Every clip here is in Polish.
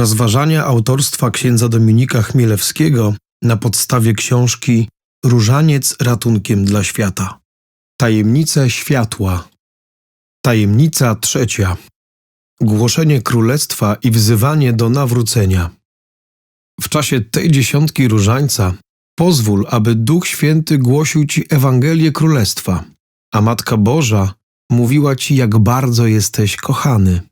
Rozważania autorstwa księdza Dominika Chmielewskiego na podstawie książki Różaniec ratunkiem dla świata. Tajemnice światła. Tajemnica trzecia. Głoszenie królestwa i wzywanie do nawrócenia. W czasie tej dziesiątki różańca pozwól, aby Duch Święty głosił Ci Ewangelię Królestwa, a Matka Boża mówiła Ci, jak bardzo jesteś kochany.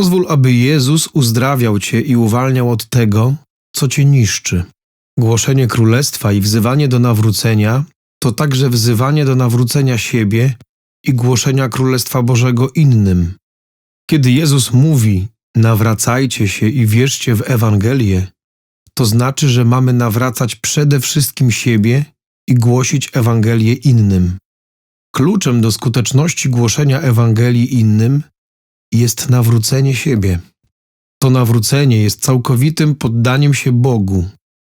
Pozwól, aby Jezus uzdrawiał Cię i uwalniał od tego, co Cię niszczy. Głoszenie Królestwa i wzywanie do nawrócenia to także wzywanie do nawrócenia siebie i głoszenia Królestwa Bożego innym. Kiedy Jezus mówi: Nawracajcie się i wierzcie w Ewangelię, to znaczy, że mamy nawracać przede wszystkim siebie i głosić Ewangelię innym. Kluczem do skuteczności głoszenia Ewangelii innym jest nawrócenie siebie. To nawrócenie jest całkowitym poddaniem się Bogu,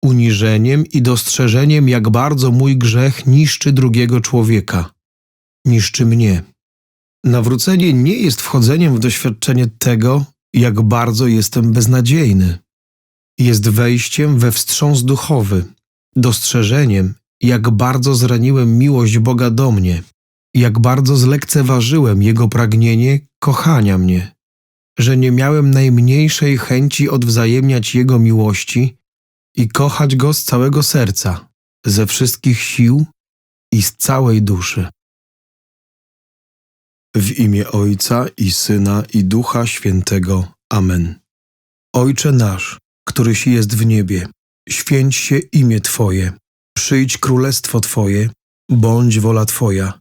uniżeniem i dostrzeżeniem, jak bardzo mój grzech niszczy drugiego człowieka, niszczy mnie. Nawrócenie nie jest wchodzeniem w doświadczenie tego, jak bardzo jestem beznadziejny. Jest wejściem we wstrząs duchowy, dostrzeżeniem, jak bardzo zraniłem miłość Boga do mnie, jak bardzo zlekceważyłem Jego pragnienie kochania mnie, że nie miałem najmniejszej chęci odwzajemniać Jego miłości i kochać Go z całego serca, ze wszystkich sił i z całej duszy. W imię Ojca i Syna i Ducha Świętego. Amen. Ojcze nasz, któryś jest w niebie, święć się imię Twoje, przyjdź królestwo Twoje, bądź wola Twoja,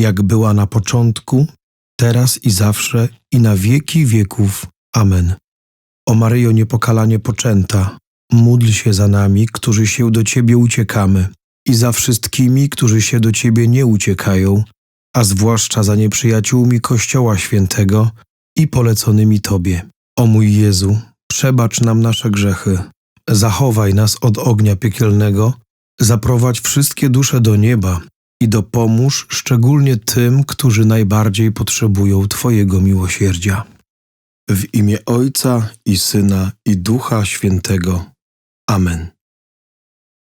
jak była na początku, teraz i zawsze i na wieki wieków. Amen. O Maryjo niepokalanie poczęta, módl się za nami, którzy się do Ciebie uciekamy i za wszystkimi, którzy się do Ciebie nie uciekają, a zwłaszcza za nieprzyjaciółmi Kościoła Świętego i poleconymi Tobie. O mój Jezu, przebacz nam nasze grzechy, zachowaj nas od ognia piekielnego, zaprowadź wszystkie dusze do nieba i dopomóż szczególnie tym, którzy najbardziej potrzebują Twojego miłosierdzia. W imię Ojca i Syna i Ducha Świętego. Amen.